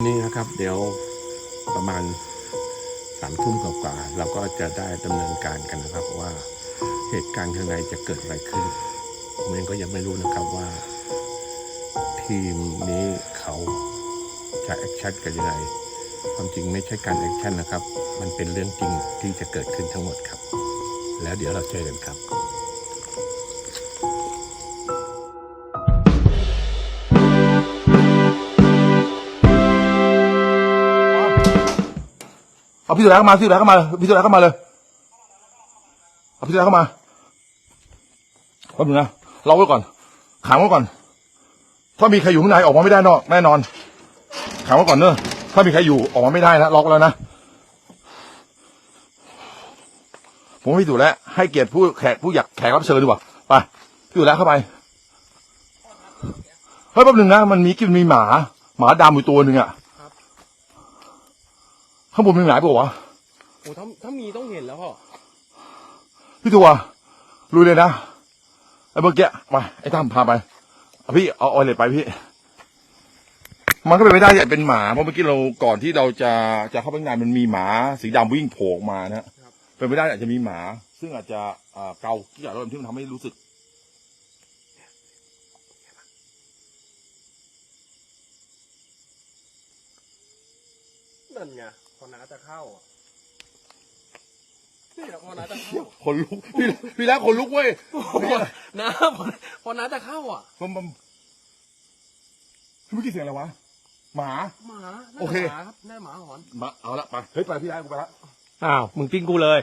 นี่นะครับเดี๋ยวประมาณสามทุ่มกว่าๆเราก็จะได้ดำเนินการกันนะครับว่าเหตุการณ์ข้างในจะเกิดอะไรขึ้นผมเองก็ยังไม่รู้นะครับว่า ทีมนี้เขาจะแอคชั่นกันยังไงความจริงไม่ใช่การแอคชั่นนะครับ มันเป็นเรื่องจริงที่จะเกิดขึ้นทั้งหมดครับ แล้วเดี๋ยวเราเจอกันครับ พี่สุดาเข้ามาพี่สุดาเข้ามาพี่สุดาเข้ามาเลยเอาพี่สุดาเข้ามาแป๊บนึงนะล็อกไว้ก่อนขังไว้ก่อน ถ้ามีใครอยู่ข้างในออกมาไม่ได้นอกแน่นอนขังไว้ก่อนเนอะถ้ามีใครอยู่ออกมาไม่ได้นะล็อกแล้วนะผมไม่ถูกแล้ว ให้เกียรติผู้แขกผู้อยากแขกรับเชิญดีกว่าไปพี่สุดาเข้าไปเฮ้ยแป๊บนึงนะมันมีกินมีหมา หมาดำอยู่ตัวหนึ่งอะ ข้างบนมีหมาเปล่าวะโอ้ถ้าถ้ามีต้องเห็นแล้วพ่อพี่ตัวลุยเลยนะไอ้เมื่อกี้มาไอ้ตั้มพาไปเอาพี่เอาออยเลยไปพี่ มันก็เป็นไม่ได้ที่จะเป็นหมาเพราะเมื่อกี้เราก่อนที่เราจะจะเข้าไปข้างในมันมีหมา สีดำวิ่งโผล่ออกมานะเป็นไม่ได้อาจจะมีหมา ซึ่งอาจจะเอ่อเกาที่อยากเราที่มันทำให้รู้สึกนั่นไงพอน้า จะเข้าอะนี่แหละพอน้าจะเข้าคนลุกพี่พี่แล้วคนลุกเว้ยน้าพอพอน้าจะเข้าอะมันมันเมื่อกี้เสียงอะไรวะหมาหมาหน้าโอเคหมาครับหน้าหมาหอนมาเอาละไปเฮ้ยไปพี่แล้วกูไปละอ้าวมึงทิ้งกูเลย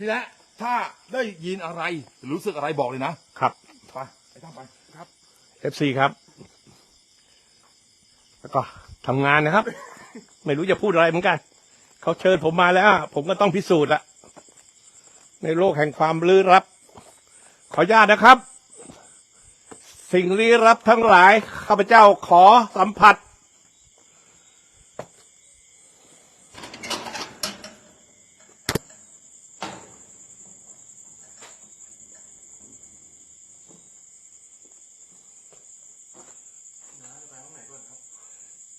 พี่แล้วถ้าได้ยินอะไรหรือรู้สึกอะไรบอกเลยนะครับไปไอ้ตั้มไป FC ครับ แล้วก็ทำงานนะครับ ไม่รู้จะพูดอะไรเหมือนกัน เขาเชิญผมมาแล้ว ผมก็ต้องพิสูจน์ละในโลกแห่งความลี้ลับ ขออนุญาตนะครับ สิ่งลี้ลับทั้งหลาย ข้าพเจ้าขอสัมผัส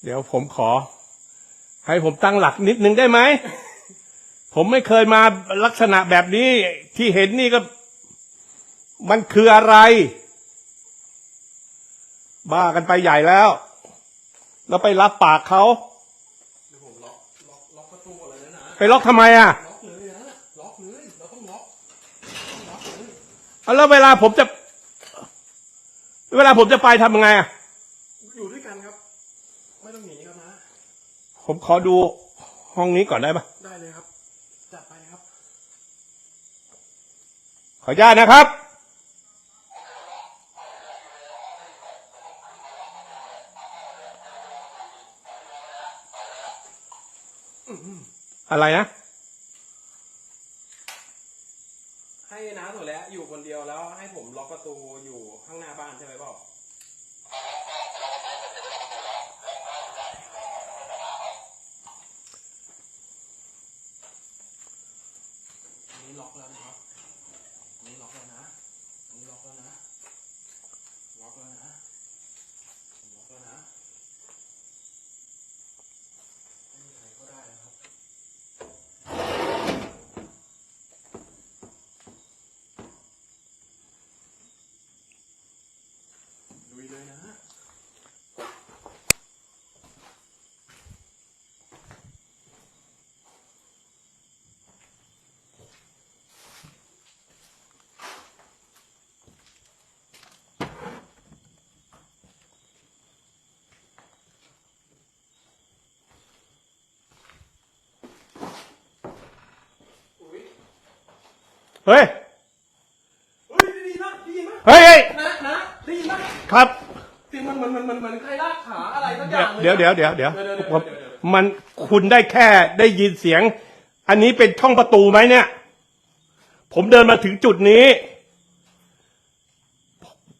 เดี๋ยวผมขอ ให้ผมตั้งหลักนิดนึงได้ไหม ผมไม่เคยมาลักษณะแบบนี้ที่เห็นนี่ก็ มันคืออะไร บ้ากันไปใหญ่แล้ว แล้วไปรับปากเขาเดี๋ยวผมล็อกล็อกล็อกประตูก่อนเลยนะนะไปล็อกทำไมอะล็อกเลยนะล็อกเลยเราต้องล็อกต้องล็อกเลยเอาแล้วเวลาผมจะ เวลาผมจะไปทำยังไงอะ อยู่ด้วยกันครับ ไม่ต้องหนีครับนะ ผมขอดูห้องนี้ก่อนได้ปะได้เลยครับ จัดไปครับ ขออนุญาตนะครับ อะไรนะ ให้น้าถั่วแล้วอยู่คนเดียวแล้วให้ผมล็อกประตูอยู่ข้างหน้าบ้านใช่ไหมพ่ออันนี้ล็อกแล้วนะครับอันนี้ล็อกแล้วนะอันนี้ล็อกแล้วนะล็อกแล้วนะล็อกแล้วนะไม่มีใครเข้าได้นะครับ ลุยเลยนะฮะ อุ้ย เฮ้ย เฮ้ยได้ยินนะได้ยินนะเฮ้ยเฮ้ยนะนะได้ยินนะครับ เสียงมันเหมือนเหมือนเหมือนเหมือนใครลากขาอะไรสักอย่างเลยเดี๋ยวเดี๋ยวเดี๋ยวเดี๋ยวเดี๋ยวเดี๋ยวผมเดี๋ยวเดี๋ยวมันคุณได้แค่ได้ยินเสียง อันนี้เป็นช่องประตูไหมเนี่ย ผมเดินมาถึงจุดนี้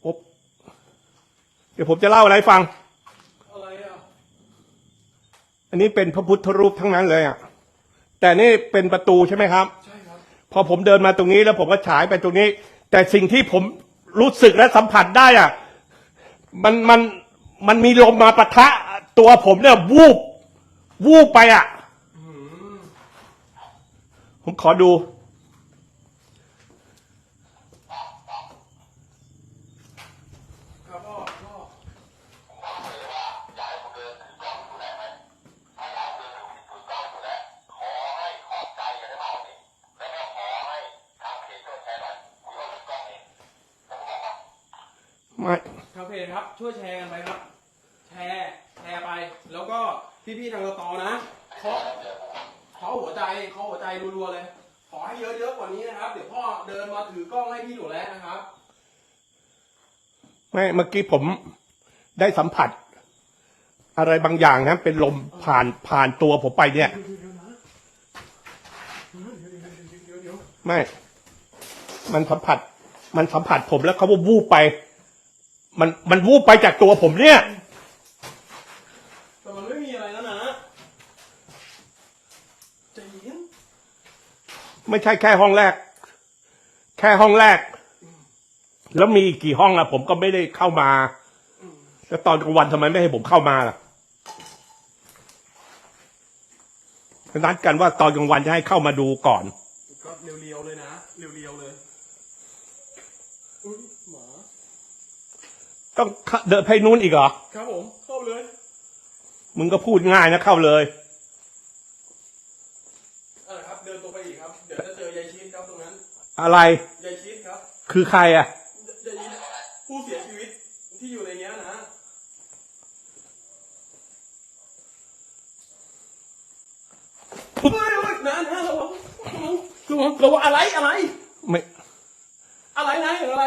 ผมเดี๋ยวผมจะเล่าอะไรให้ฟัง อะไรอะอันนี้เป็นพระพุทธรูปทั้งนั้นเลยอะ แต่นี่เป็นประตูใช่ไหมครับ ใช่ครับ พอผมเดินมาตรงนี้แล้วผมก็ฉายไปตรงนี้ แต่สิ่งที่ผมรู้สึกและสัมผัสได้อะ มันมันมันมีลมมาปะทะตัวผมเนี่ยวูบ วูบไปอะ ผมขอดู ครับพ่อพ่อ ไม่ครับเพจครับ ช่วยแชร์กันไปครับ แชร์แชร์ไป แล้วก็พี่ๆทางตอนะเคาะเคาะหัวใจเคาะหัวใจรัวๆเลย ขอให้เยอะๆกว่านี้นะครับ เดี๋ยวพ่อเดินมาถือกล้องให้พี่หนูแล้วนะครับ ไม่เมื่อกี้ผมได้สัมผัส อะไรบางอย่างนะเป็นลมผ่านผ่านตัวผมไปเนี่ย ไม่ มันสัมผัส มันสัมผัสผมแล้วเขาว่าวูบไป มันมันวูบไปจากตัวผมเนี่ย แต่มันไม่มีอะไรแล้วนะใจเย็นไม่ใช่แค่ห้องแรก แค่ห้องแรก แล้วมีอีกกี่ห้องล่ะผมก็ไม่ได้เข้ามา แล้วตอนกลางวันทำไมไม่ให้ผมเข้ามาล่ะนัดกันว่าตอนกลางวันจะให้เข้ามาดูก่อน ก็เรียวๆเลยนะ เรียวๆเลย อุ้ยหมา ต้องเข้าเดินไปนู้นอีกเหรอ ครับผม เข้าเลย มึงก็พูดง่ายนะเข้าเลยอ่าครับ เดินตรงไปอีกครับ เดี๋ยวจะเจอยายชิดครับตรงนั้น อะไร ยายชิดครับ คือใครอะ ยายชิดผู้เสียชีวิตที่อยู่ในเนี้ยนะเฮ้ยเฮ้ยนะนะระวังระวังระวังระวังอะไรอะไร ไม่ อะไรนะอย่างอะไร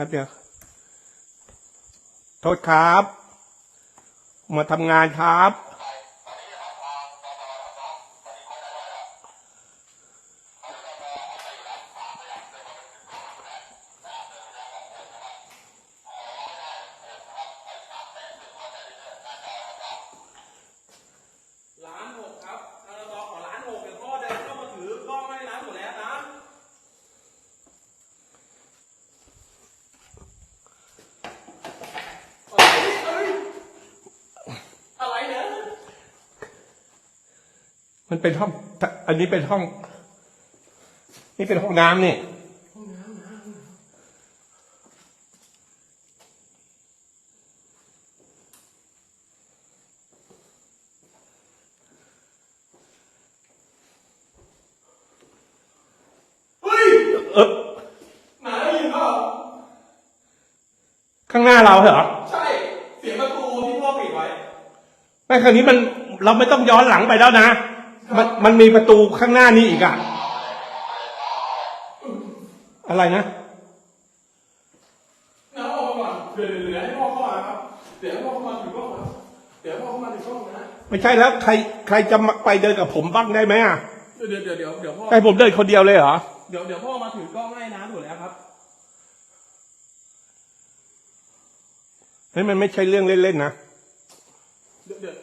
ป๊บเดียวโทษครับ มาทำงานครับ ร้านหกครับทางเราขอร้านหกเดี๋ยวพ่อเดินเข้ามาถือกล้องให้ร้านหมดแล้วนะเอ้ยเอ้ยอะไรเนี่ย มันเป็นห้อง อั นนี้เป็นห้อง นี่เป็นห้องน้ำนี่เฮ้ยเออหนาได้ยินเปล่าข้างหน้าเราเหรอ ใช่ เสียงประตูที่พ่อปิดไว้ ไม่คราวนี้มันเราไม่ต้องย้อนหลังไปแล้วนะ มันมันมีประตูข้างหน้านี้อีกอะอะไรนะน้าออกมาก่อนเดี๋ยวเดี๋ยวเดี๋ยวให้พ่อเข้ามาครับเดี๋ยวให้พ่อเข้ามาถือกล้องครับเดี๋ยวให้พ่อเข้ามาถือกล้องนะไม่ใช่แล้วใครใครจะมาไปเดินกับผมบ้างได้ไหมอะเดี๋ยวเดี๋ยวเดี๋ยวเดี๋ยวพ่อให้ผมเดินคนเดียวเลยเหรอเดี๋ยวเดี๋ยวพ่อมาถือกล้องให้นะถูกแล้วครับเฮ้ยมันไม่ใช่เรื่องเล่นๆนะเดี๋ยวเดี๋ยว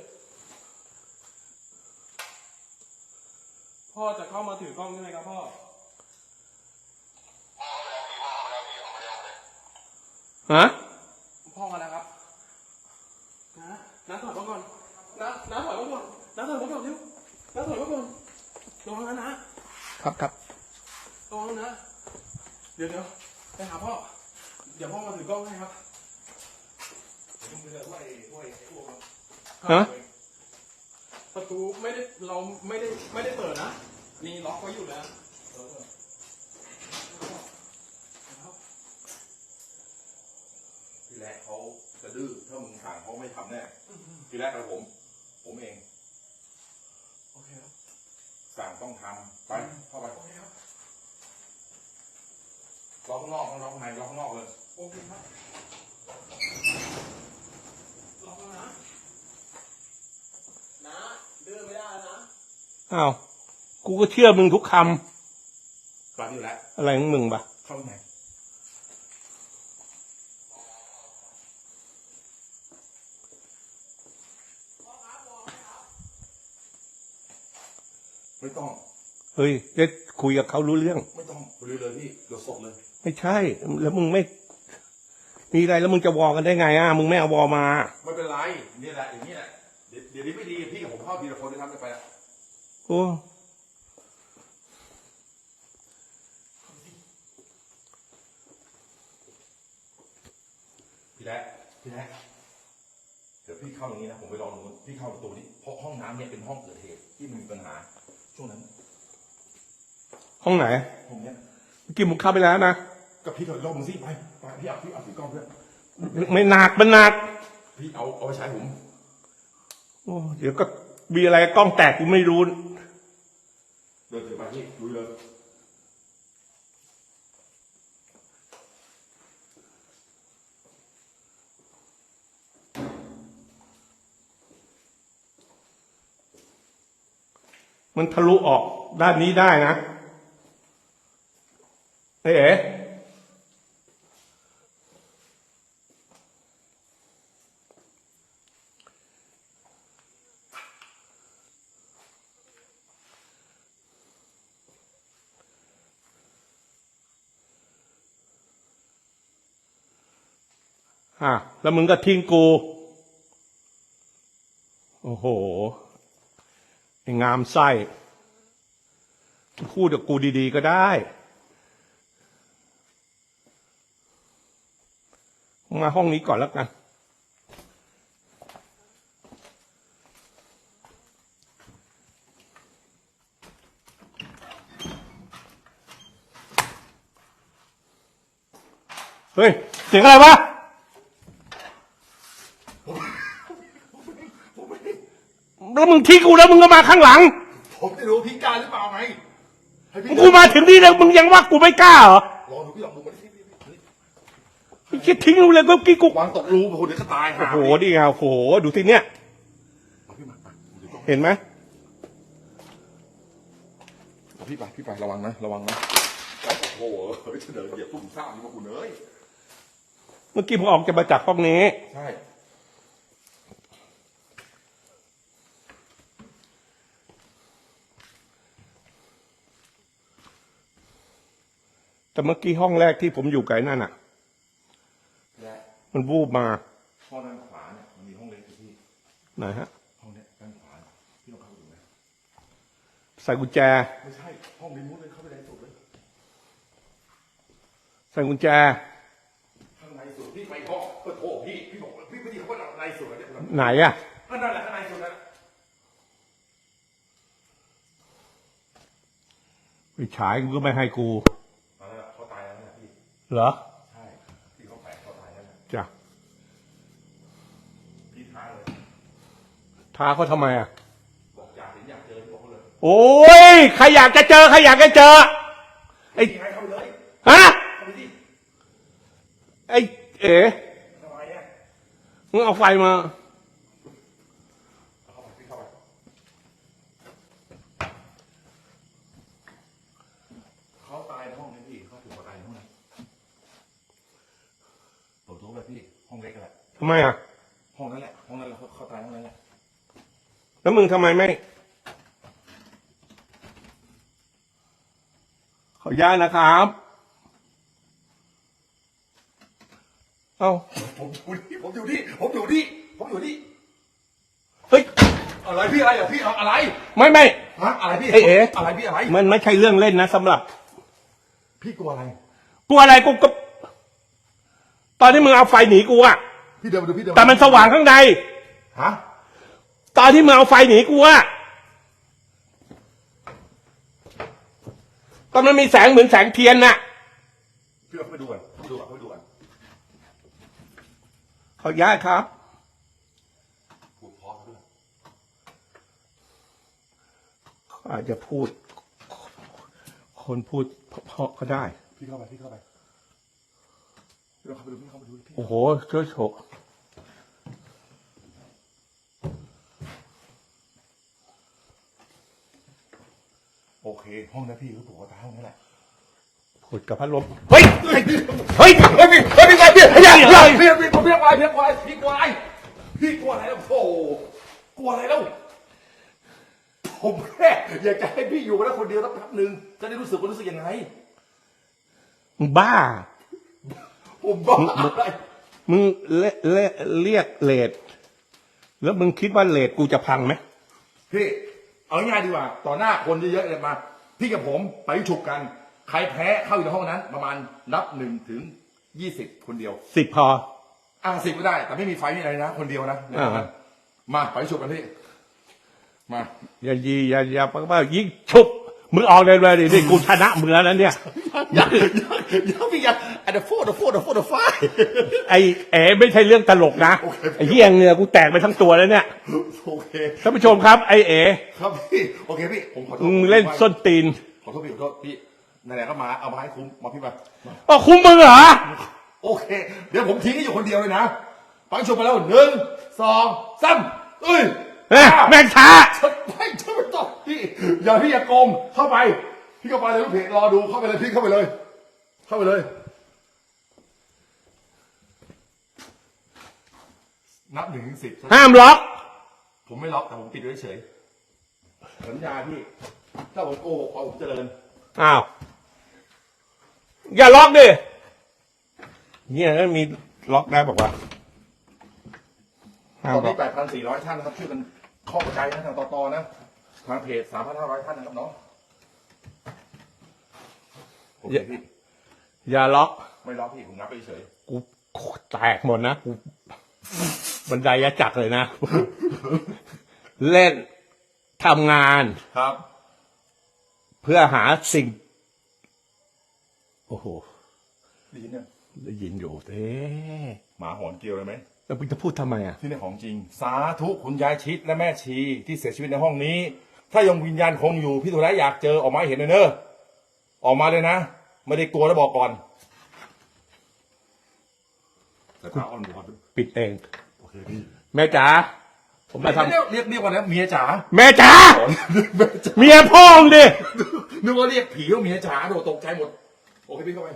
พ่อจะเข้ามาถือกล้องใช่ไหมครับพ่อ ฮะ พ่อมาแล้วครับนะน้าถอยมาก่อนน้าน้าถอยมาก่อนน้าถอยมาก่อนเร็วน้าถอยมาก่อนระวังนะนะครับครับ ระวังนะ เดี๋ยวเดี๋ยวไปหาพ่อ เดี๋ยวพ่อมาถือกล้องให้ครับ ฮะ ประตูไม่ได้เราไม่ได้ไม่ได้เปิดนะ นี่ล็อกไว้อยู่แล้ว ทีแรกเขาจะดื้อถ้ามึงสั่งเขาไม่ทำแน่ทีแรกเราผม ผมเอง โอเคครับสั่งต้องทำไปเข้าไปโอเคครับล็อกข้างนอกข้างนอกข้างในล็อกข้างนอกเลย โอเคครับล็อกแล้วนะนะเดินไม่ได้แล้วนะอ้าว กูก็เชื่อมึงทุกคกลับอยู่แล้วำอะไรของมึงปะเข้าไหน ไม่ต้อง เฮ้ยจะคุยกับเขารู้เรื่อง ไม่ต้องเลยเลยพี่เดี๋ยวสดเลย ไม่ใช่ แล้วมึงไม่ มีอะไรแล้วมึงจะวอกันได้ไงอะ มึงไม่เอาวอมา ไม่เป็นไรนี่แหละอย่างนี้แหละ เดี๋ยวเดี๋ยวนี้ไม่ดีพี่กับผมเข้าทีละคนด้วยทำไปละโอ้พี่แด๊กพี่แด๊กเดี๋ยวพี่เข้าอย่างนี้นะผมไปลองดูพี่เข้าประตูนี้เพราะห้องน้ำเนี่ยเป็นห้องเกิดเหตุที่มันมีปัญหา ช่วงนั้นห้องไหนห้องเนี้ยเมื่อกี้มึงเข้าไปแล้วนะกับพี่ถอยรอบมึงสิไปไปพี่เอาพี่เอาพี่กล้องเพื่อนไม่หนักมันหนัก พี่เอาเอาไปใช้ผมโอ้เดี๋ยวก็มีอะไรกล้องแตกกูไม่รู้ เดินถือไปพี่ลุยเลย มันทะลุออกด้านนี้ได้นะเอ๋อะแล้วมึงก็ทิ้งกู โอ้โห งามไส้พูดกับกูดีๆก็ได้ มาห้องนี้ก่อนแล้วกัน เฮ้ย เสียงอะไรวะ แล้วมึงทิ้งกูแล้วมึงก็มาข้างหลังผมจะรู้พี่กล้ารหรือเปล่าไงให้พี่กูมาถึงนี่แล้วมึงยังว่ากูไม่กล้าเหรอลองดูพี่ลองดูมาดิพี่พี่พี่ไอ้คิดทิ้งกูเลยก็กี้กูวางตกรูโอ้โหเดี๋ยวก็ตายโอ้หาโหดิไงโอ้โหดูสิเนี่ย เอาพี่มาไปผมถือกล้องเห็นไหมเอาพี่ไปพี่ไประวังนะระวังนะโอ้โหเฮ้ยจะเดินเหยียบตุ้มซ่ามนี่พวกคุณเอ้ยเมื่อกี้ผมออกจะมาจากห้องนี้ ใช่ แต่เมื่อกี้ห้องแรกที่ผมอยู่ไกลนั่นอะ และมันวูบมาห้องด้านขวาเนี่ยมันมีห้องเล็กอยู่ที่ไหนฮะห้องเนี้ยด้านขวาเนี่ยพี่ลองเข้าไปดูนะใส่กุญแจ ไม่ใช่ห้องริมนู้นเลยเข้าไปในสุดเลยใส่กุญแจ ข้างในสุดพี่ไปห้องก็โทษพี่พี่บอกว่าพี่ไม่ดีเขาว่าในสุดเลยเนี่ยไหนอะ ก็นั่นแหละข้างในสุดนั่นแหละไปฉายกูก็ไม่ให้กู เหรอ ใช่พี่เขาแฝงเขาตายแล้วเนี่ยจ้ะพี่ท้าเลย ท้าเขาทำไมอะ บอกอยากเห็นอยากเจอพี่บอกเขาเลยโอ้ยใครอยากจะเจอใครอยากจะเจอ ไอ้ พี่ให้เข้าไปเลยฮะ เข้าไปดิไอ้เอ๋ทำไมเนี่ยมึงเอาไฟมาเอาเข้าไปพี่เข้าไปเขาตายในห้องนี้พี่เขาถูกตายในห้องนี้เปิดประตูไปพี่ห้องเล็กแหละ ทำไมอะ ห้องนั้นแหละห้องนั้นแหละเขาเขาตายห้องนั้นแหละแล้วมึงทำไมไม่ ขออนุญาตนะครับ เอ้า ผมอยู่นี่ผมอยู่นี่ผมอยู่นี่ผมอยู่นี่เฮ้ย อะไรพี่อะไรอะพี่เอาอะไรไม่ไม่ ฮะอะไรพี่เอ๊ะเอ๊ะอะไรพี่อะไรมันไม่ใช่เรื่องเล่นนะสำหรับ พี่กลัวอะไรกลัวอะไรกูก็ ตอนที่มึงเอาไฟหนีกูอะ พี่เดินมาดูพี่เดินแต่มันสว่างข้างใน ฮะตอนที่มึงเอาไฟหนีกูอะตอนมันมีแสงเหมือนแสงเทียนน่ะพี่เอาไปดูก่อนพี่ดูก่อนพี่ดูก่อนขออนุญาตครับ พูดเพราะด้วยอาจจะพูด คนพูดเพราะๆก็ได้ พี่เข้าไปพี่เข้าไป พี่ลองเข้าไปดูพี่เข้าไปดูพี่โอ้โหช่วยโฉกโอเค ห้องนั้นพี่เขาถูกว่าตายห้องนี้แหละพูดกับพัดลมเฮ้ยเฮ้ยเฮ้ยเฮ้ยพี่เฮ้ยพี่ไงพี่เฮ้ยพี่เฮ้ยพี่พี่ผมพี่กลัวพี่กลัวพี่กลัวอะไรพี่กลัวอะไรแล้วโอ้กลัวอะไรแล้วผมแค่อยากจะให้พี่อยู่กันแล้วคนเดียวสักพักหนึ่งจะได้รู้สึกว่ารู้สึกยังไงมึงบ้า ผมบ้าอะไรมึงเลเลเรียกเลดแล้วมึงคิดว่าเลดกูจะพังไหมพี่เอาง่ายดีกว่า ต่อหน้าคนเยอะๆเลยมา พี่กับผมไปฉุกกัน ใครแพ้เข้าอยู่ในห้องนั้น ประมาณนับหนึ่งถึงยี่สิบคนเดียวสิบพออ่าสิบก็ได้ แต่ไม่มีไฟนี่อะไรนะ คนเดียวนะองนั้นมาไปฉุกกันพี่ มา อย่ายีอย่าอย่าปักป้ายิงชุบ มึงออกเลยเลยดินี่กูชนะมึงแล้วนะเนี่ยย่าอย่าอย่าพี่ย่าอันเดอร์โฟร์เดอร์โฟร์เดอร์โฟร์เดอร์ไฟไอ้เอ๋ไม่ใช่เรื่องตลกนะไอ้เหี้ยเหงือกูแตกไปทั้งตัวแล้วเนี่ยโอเคท่านผู้ชมครับไอ้เอ๋ครับพี่โอเคพี่ผมขอโทษมึงเล่นส้นตีนขอโทษพี่ขอโทษพี่ไหนๆก็มาเอามาให้คุ้มมาพี่มาอ๋อคุ้มมึงเหรอโอเค เดี๋ยวผมทิ้งให้อยู่คนเดียวเลยนะฟังชมไปแล้วหนึ่งสองสามเอ้ย อ้ยแม่งช้า ไม่ใช่ไม่ต้องพี่อย่าพี่อย่าโกงเข้าไป พี่เข้าไปเลยลูกเพจรอดูเข้าไปเลยพี่เข้าไปเลย เข้าไปเลย นับหนึ่งถึงสิบห้ามล็อก ผมไม่ล็อกแต่ผมปิดไว้เฉยสัญญาพี่ ถ้าผมโกหกขอผมเจริญอ้าว อย่าล็อกดิเนี่ยมีล็อกได้บอกว่าห้าตมอนล็อนี้กแปดพันสี่ร้อยท่านนะครับช่วยกัน เข้าใจนะทางต่อๆนะ ทางเพจสามพันห้าร้อยท่านนะครับเนาะโอเคพี่ อย่าล็อก ไม่ล็อกพี่ผมนับไปเฉยกูแตกหมดนะกูบันไดยะจักเลยนะ เล่นทำงาน ครับ เพื่อหาสิ่ง โอ้โหดีเนี่ยได้ยินอยู่เอ๊ะหมาหอนเกลียวเลยไหม แล้วมึงจะพูดทำไมอะ ที่นี่ของจริง สาธุคุณยายชิดและแม่ชีที่เสียชีวิตในห้องนี้ ถ้ายังวิญญาณคงอยู่พี่ตุลาอยากเจอออกมาให้เห็นเลยเนอะออกมาเลยนะ ไม่ได้กลัวแล้วบอกก่อนแต่ถ้าอ่อนหวานปิดเอง โอเคพี่แม่จ๋าผมมาทเรียกเรียกเรียกว่าแล้วเมียจ๋าำแม่จ๋าอ๋อแม่จ๋าเมียพ่อมึงดินึกว่าเรียกผีว่าเมียจ๋าโดดตกใจหมด โอเคพี่เข้าไป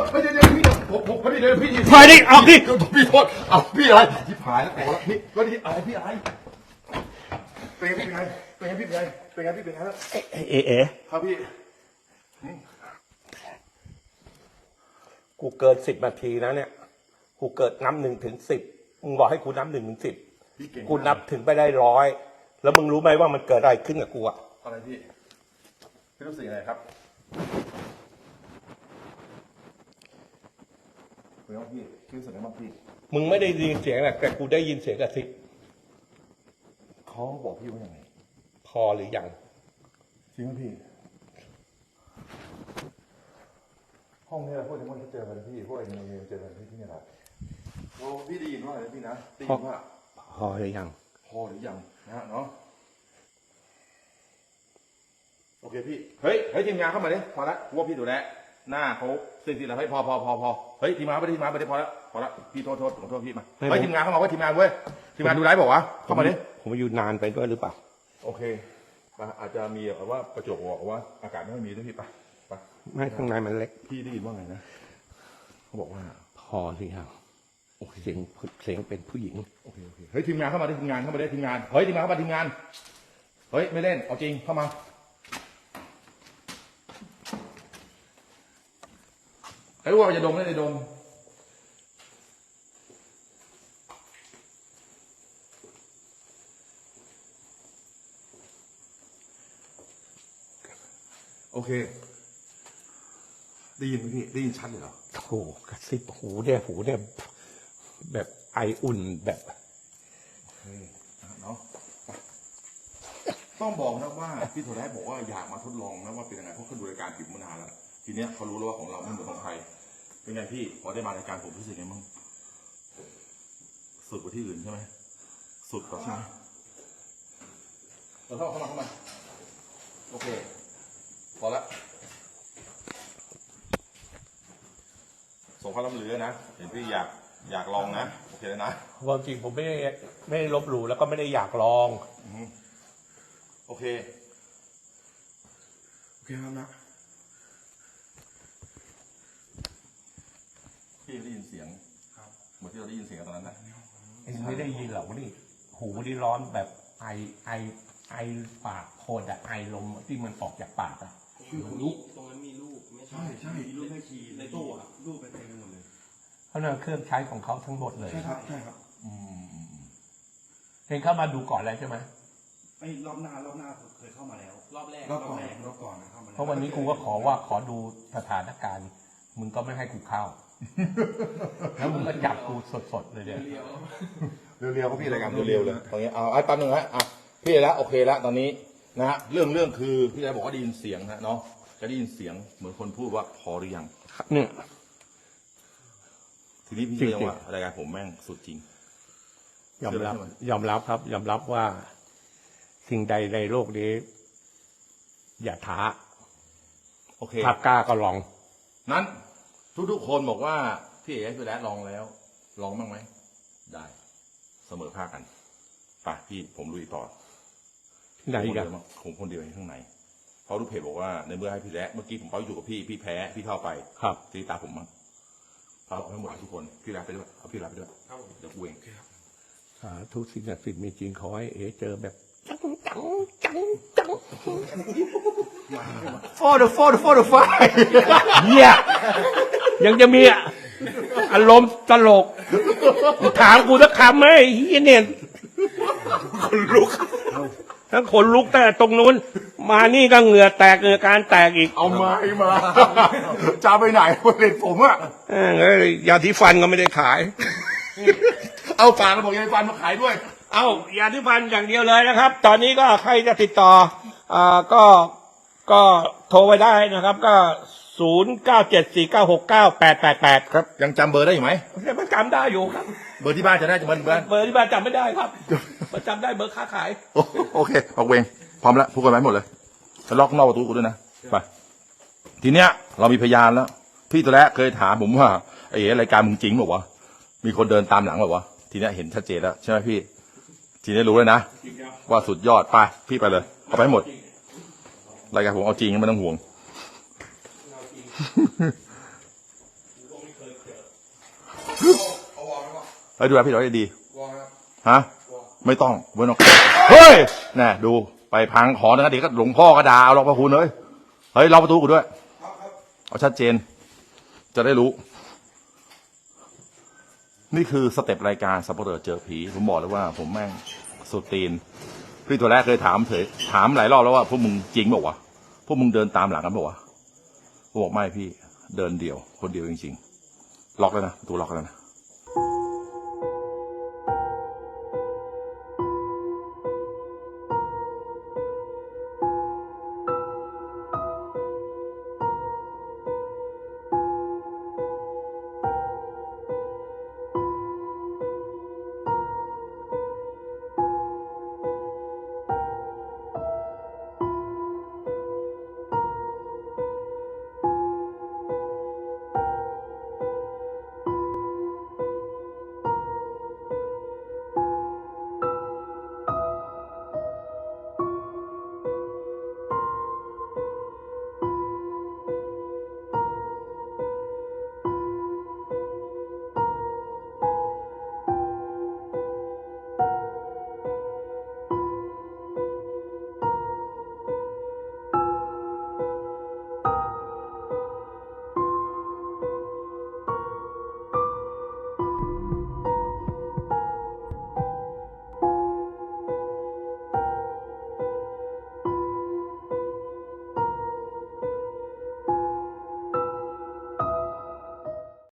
ยวไม่ได้เดี๋ยวพี่เดี๋ยวผมผมไม่ได้เดี๋ยวพี่ถอยดิออกดิเดี๋ยวพี่โทษเอาพี่อะไรที่ผายแล้วโอ้แล้วพี่ก็ดีอะไรพี่อะไรเป็นไงพี่เป็นไงเป็นไงพี่เป็นไงเป็นไงพี่เป็นไงแล้วเอ๋เอ๋เอ๋ครับพี่กูเกินสิบนาทีนะเนี่ยกูเกิดนับหนึ่งถึงสิบมึงบอกให้กูนับหนึ่งถึงสิบพี่เก่งกูนับถึงไปได้ร้อยแล้วมึงรู้ไหมว่ามันเกิดอะไรขึ้นกับกูอะอะไรพี่พี่รู้สึกยังไงครับ เป็นไงบ้างพี่พี่รู้สึกยังไงบ้างพี่มึงไม่ได้ยินเสียงแหละแต่กูได้ยินเสียงกระซิบเขาบอกพี่ว่ายังไงพอหรือยังจริงไหมพี่ ห้องนี้เราพวกที่มันเจอกันนะพี่พวกไอ้เมย์เจอกันที่นี่แหละโอ้พี่ได้ยินว่าอะไรนะพี่นะได้ยินว่าพอหรือยังพอหรือยังนะฮะเนาะโอเคพี่เฮ้ยเฮ้ยทีมงานเข้ามาดิพอละกูว่าพี่ดูแลหน้าเขาสิ่งที่เราให้ยพอพอพอพอ เฮ้ยทีมงานไปดิทีมงานไปดิพอละพอละพี่โทษโทษขอโทษพี่มาไม่เฮ้ยผม ทีมงานเข้ามาเว่าทีมงานเว้ยทีมงานดูไลฟ์บอกวะเข้ามาดิผมอยู่นานไปด้วยหรือเปล่า โอเคมาอาจจะมีแบบว่าประจวบบอกว่าอากาศไม่ค่อยมีด้วยพี่ไปไปไม่ข้างในมันเล็ก พี่ได้ยินว่าไงนะเขาบอกว่าพอหรือยังโอ้เสียงเสียงเป็นผู้หญิง โอเคโอเคเฮ้ยทีมงานเข้ามาดิทีมงานเข้ามาดิทีมงานเฮ้ยทีมงานเข้ามาทีมงานเฮ้ยไม่เล่นเอาจริงเข้ามา ไอ้ว่ามันจะดมไม่ได้ดมโอเค ได้ยินไหมพี่ ได้ยินชัดเลยเหรอโอ้โหกระซิบหูเนี่ยหูเนี่ยแบบไออุ่นแบบเนาะต้องบอกนะว่าพี่โทรได้บอกว่าอยากมาทดลองนะว่าเป็นยังไงเพราะเขาดูรายการผิดมานานแล้ว ทีเนี้ยเขารู้แล้วว่าของเราไม่เหมือนของใครเป็นไงพี่พอได้มารายการผมรู้สึกไงบ้างสุดกว่าที่อื่นใช่ไหมสุดกว่าใช่ไหมเราเข้าเข้ามาเข้ามาโอเคพอละส่งความล้ำเหลือนะเห็นพี่อยากอยากลองนะโอเคแล้วนะความจริงผมไม่ได้ไม่ได้ลบหลู่แล้วก็ไม่ได้อยากลอง โอเค โอเคครับนะ พี่ได้ยินเสียงเหมือนที่เราได้ยินเสียงกันตอนนั้นนะไม่ได้ยินหรอกนี่หูนี่ร้อนแบบไอไอไอปากโคตรอะไอลมที่มันออกจากปากอะลูกตรงนั้นมีลูกไม่ใช่ใช่มีลูกแม่ชีในตู้อะรูปไปเต็มไปหมดเลยเพราะนั่นเครื่องใช้ของเขาทั้งหมดเลยใช่ครับใช่ครับ อืมเห็นเข้ามาดูก่อนแล้วใช่ไหมไอ้รอบหน้ารอบหน้าเคยเข้ามาแล้วรอบแรกรอบก่อนรอบก่อนนะเข้ามาแล้วเพราะวันนี้กูก็ขอว่าขอดูสถานการณ์มึงก็ไม่ให้กูเข้า แล้วมึงก็จับกูสดๆเลยเนี่ยเร็วๆก็พี่รายการเร็วๆเลยตรงนี้เอาไอ้แป๊บนึงฮะอะพี่แล้วโอเคแล้วตอนนี้นะฮะเรื่องเรื่องคือพี่ได้บอกว่าได้ยินเสียงฮะเนาะจะได้ยินเสียงเหมือนคนพูดว่าพอหรือยังเนี่ยทีนี้พี่จริงๆเชื่อว่ารายการผมแม่งสุดจริงยอมรับเชื่อไหมยอมรับครับยอมรับว่า สิ่งใดในโลกนี้ อย่าท้าโอเคถ้ากล้าก็ลอง นั้น ทุกๆคนบอกว่าพี่เอ๋พี่แรดลองแล้วลองบ้างไหมได้เสมอภาคกันไปพี่ผมลุยต่อที่ไหนผมอีคนกันเดียวมั้งผมคนเดียวอยู่ข้างในเพราะลูกเพจบอกว่าในเมื่อให้พี่แรดเมื่อกี้ผมไปอยู่กับพี่พี่แพ้พี่เข้าไปครับทีนี้ตาผมมั้งเอาให้หมดทุกคนพี่แรดไปด้วยเอาพี่แรดไปด้วยเดี๋ยวกูเองสาธุสิ่งศักดิ์สิทธิ์มีจริงขอให้เอ๋เจอแบบจังจังจังจังฟอดฟอดฟอดไฟเฮีย ยังจะมีอะอารมณ์ตลก ถามกูสักคำไหมไอ้เฮียเนี่ยคนลุก ทั้งขนลุกแต่ตรงนู้น มานี่ก็เหงื่อแตกเหงื่อการแตกอีกเอาไม้มา จะไปไหนคนเล่นผมอะเอ้ยยาที่ฟันก็ไม่ได้ขาย เอาฝากระบอกยายฟันมาขายด้วย เอายาที่ฟันอย่างเดียวเลยนะครับ ตอนนี้ก็ใครจะติดต่ออ่าก็ก็โทรไปได้นะครับ ก็ ศูนย์เก้าเจ็ดสี่เก้าหกเก้าแปดแปดแปดครับ ยังจำเบอร์ได้อยู่ไหมมันจำได้อยู่ครับ เบอร์ที่บ้านจะได้จะเบอร์บ้านเบอร์ที่บ้านจำไม่ได้ครับมันจำได้เบอร์ค้าขาย โอโอเคออกเวงพร้อมแล้วพูดกันไว้หมดเลยจะล็อกนอกประตูกูด้วยนะไปทีเนี้ยเรามีพยานแล้ว พี่ตัวแรกเคยถามผมว่าไอ้เอ๋รายการมึงจริงบอกว่าวะมีคนเดินตามหลังบอกว่าวะทีเนี้ยเห็นชัดเจนแล้วใช่ไหมพี่ ทีนี้รู้เลยนะว่าสุดยอดไปพี่ไปเลยเอาไปให้หมดรายการผมเอาจริงไม่ต้องห่วง เฮ้ยดูแลพี่เราได้ดีฮะ ไม่ต้องไม่ต้องเฮ้ยน่ะดูไปพังขอนะเดี๋ยวก็หลวงพ่อก็ด่าเอาหรอกพระคุณเอ้ยเฮ้ยล็อกประตูกูด้วยเอาชัดเจน จะได้รู้ นี่คือสเต็ปรายการสัปเหร่อเจอผีผมบอกเลยว่า ผมแม่งสุดตีนพี่ตัวแรกเคยถามเถอถามหลายรอบแล้วว่าพวกมึงจริงบอกว่าวะพวกมึงเดินตามหลังกันบอกว่าวะ บอกไม่พี่เดินเดี่ยว คนเดียวจริงๆ ล็อกแล้วนะประตูล็อกแล้วนะ